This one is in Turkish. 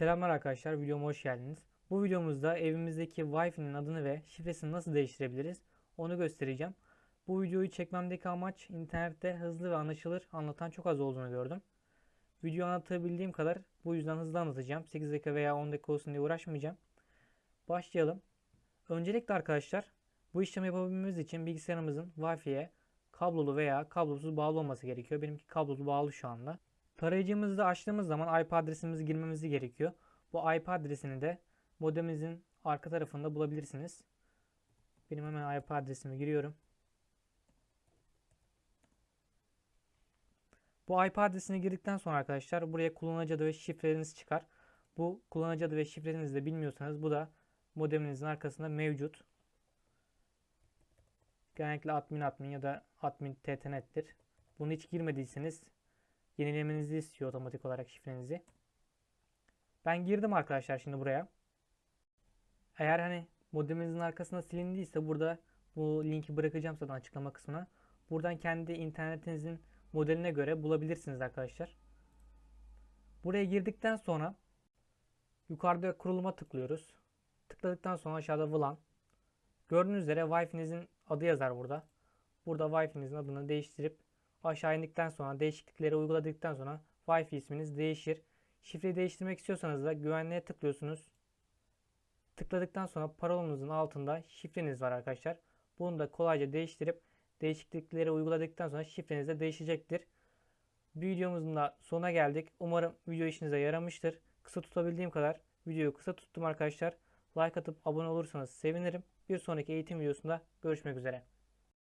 Selamlar arkadaşlar, videoma hoş geldiniz. Bu videomuzda evimizdeki Wi-Fi'nin adını ve şifresini nasıl değiştirebiliriz onu göstereceğim. Bu videoyu çekmemdeki amaç internette hızlı ve anlaşılır anlatan çok az olduğunu gördüm. Video anlatabildiğim kadar bu yüzden hızlı anlatacağım. 8 dakika veya 10 dakika olsun diye uğraşmayacağım. Başlayalım. Öncelikle arkadaşlar bu işlemi yapabilmemiz için bilgisayarımızın Wi-Fi'ye kablolu veya kablosuz bağlı olması gerekiyor. Benimki kablolu bağlı şu anda. Tarayıcımızı açtığımız zaman IP adresimizi girmemiz gerekiyor. Bu IP adresini de modemimizin arka tarafında bulabilirsiniz. Benim hemen IP adresimi giriyorum. Bu IP adresini girdikten sonra arkadaşlar buraya kullanıcı adı ve şifreleriniz çıkar. Bu kullanıcı adı ve şifrenizi de bilmiyorsanız bu da modeminizin arkasında mevcut. Genellikle admin admin ya da admin ttnet'tir. Bunu hiç girmediyseniz yenilemenizi istiyor otomatik olarak şifrenizi. Ben girdim arkadaşlar şimdi buraya. Eğer hani modeminizin arkasında silindiyse burada bu linki bırakacağım zaten açıklama kısmına. Buradan kendi internetinizin modeline göre bulabilirsiniz arkadaşlar. Buraya girdikten sonra yukarıda kuruluma tıklıyoruz. Tıkladıktan sonra aşağıda VLAN. Gördüğünüz üzere Wi-Fi'nizin adı yazar burada. Burada Wi-Fi'nizin adını değiştirip aşağı indikten sonra değişiklikleri uyguladıktan sonra Wi-Fi isminiz değişir. Şifreyi değiştirmek istiyorsanız da güvenliğe tıklıyorsunuz. Tıkladıktan sonra parolanızın altında şifreniz var arkadaşlar. Bunu da kolayca değiştirip değişiklikleri uyguladıktan sonra şifreniz de değişecektir. Videomuzun da sonuna geldik. Umarım video işinize yaramıştır. Kısa tutabildiğim kadar videoyu kısa tuttum arkadaşlar. Like atıp abone olursanız sevinirim. Bir sonraki eğitim videosunda görüşmek üzere.